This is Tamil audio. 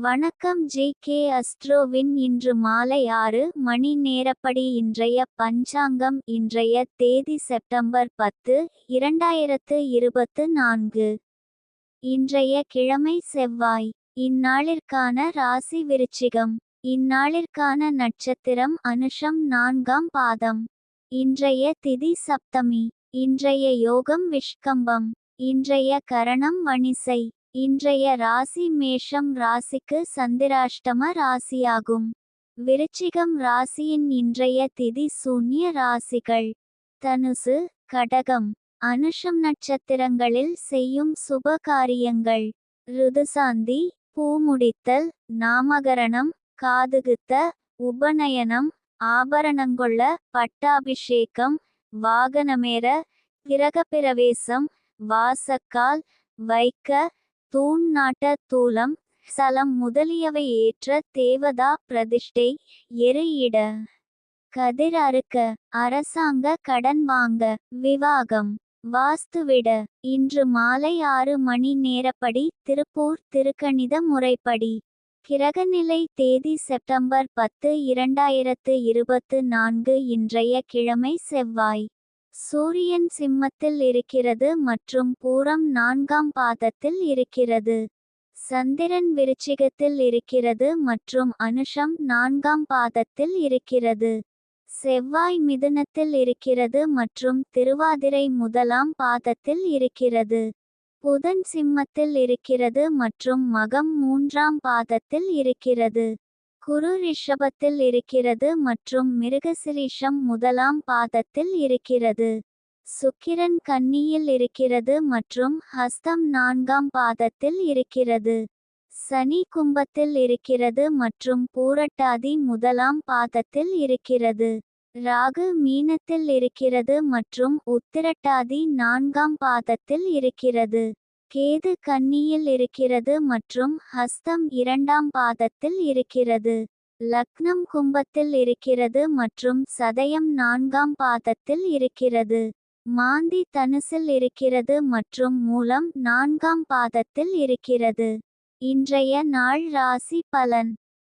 வணக்கம் ஜே கே அஸ்ட்ரோவின் இன்று மாலை ஆறு மணி நேரப்படி இன்றைய பஞ்சாங்கம் இன்றைய தேதி செப்டம்பர் பத்து இரண்டாயிரத்து இருபத்து நான்கு. இன்றைய கிழமை செவ்வாய். இந்நாளிற்கான ராசி விருச்சிகம். இந்நாளிற்கான நட்சத்திரம் அனுஷம் நான்காம் பாதம். இன்றைய திதி சப்தமி. இன்றைய யோகம் விஷ்கம்பம். இன்றைய கரணம் வணிசை. இன்றைய ராசி மேஷம் ராசிக்கு சந்திராஷ்டம ராசியாகும். விருச்சிகம் ராசியின் இன்றைய திதி சூன்ய ராசிகள். தனுசு கடகம் அனுஷம் நட்சத்திரங்களில் செய்யும் சுப காரியங்கள். ருதுசாந்தி பூமுடித்தல் நாமகரணம் காதுகுத்த உபநயனம் ஆபரணங்கொள்ள பட்டாபிஷேகம் வாகனமேற கிரகப்பிரவேசம் வாசக்கால் வைக்க தூண் நாட்ட தூலம் சலம் முதலியவை ஏற்ற தேவதா பிரதிஷ்டை எரு இட. கதிர் அறுக்க அரசாங்க கடன் வாங்க விவாகம் வாஸ்துவிட இன்று மாலை ஆறு மணி நேரப்படி திருப்பூர் திருக்கணித முறைப்படி. கிரகநிலை தேதி செப்டம்பர் பத்து இரண்டாயிரத்து இருபத்து நான்கு இன்றைய கிழமை செவ்வாய். சூரியன் சிம்மத்தில் இருக்கிறது மற்றும் பூரம் நான்காம் பாதத்தில் இருக்கிறது. சந்திரன் விருச்சிகத்தில் இருக்கிறது மற்றும் அனுஷம் நான்காம் பாதத்தில் இருக்கிறது. செவ்வாய் மிதுனத்தில் இருக்கிறது மற்றும் திருவாதிரை முதலாம் பாதத்தில் இருக்கிறது. புதன் சிம்மத்தில் இருக்கிறது மற்றும் மகம் மூன்றாம் பாதத்தில் இருக்கிறது. குரு ரிஷபத்தில் இருக்கிறது மற்றும் மிருகசிரீஷம் முதலாம் பாதத்தில் இருக்கிறது. சுக்கிரன் கன்னியில் இருக்கிறது மற்றும் ஹஸ்தம் நான்காம் பாதத்தில் இருக்கிறது. சனி கும்பத்தில் இருக்கிறது மற்றும் பூரட்டாதி முதலாம் பாதத்தில் இருக்கிறது. ராகு மீனத்தில் இருக்கிறது மற்றும் உத்திரட்டாதி நான்காம் பாதத்தில் இருக்கிறது. கேது கன்னியில் இருக்கிறது மற்றும் ஹஸ்தம் இரண்டாம் பாதத்தில் இருக்கிறது. லக்னம் கும்பத்தில் இருக்கிறது மற்றும் சதயம் நான்காம் பாதத்தில் இருக்கிறது. மாந்தி தனுசில் இருக்கிறது மற்றும் மூலம் நான்காம் பாதத்தில் இருக்கிறது. இன்றைய நாள் ராசி பலன்.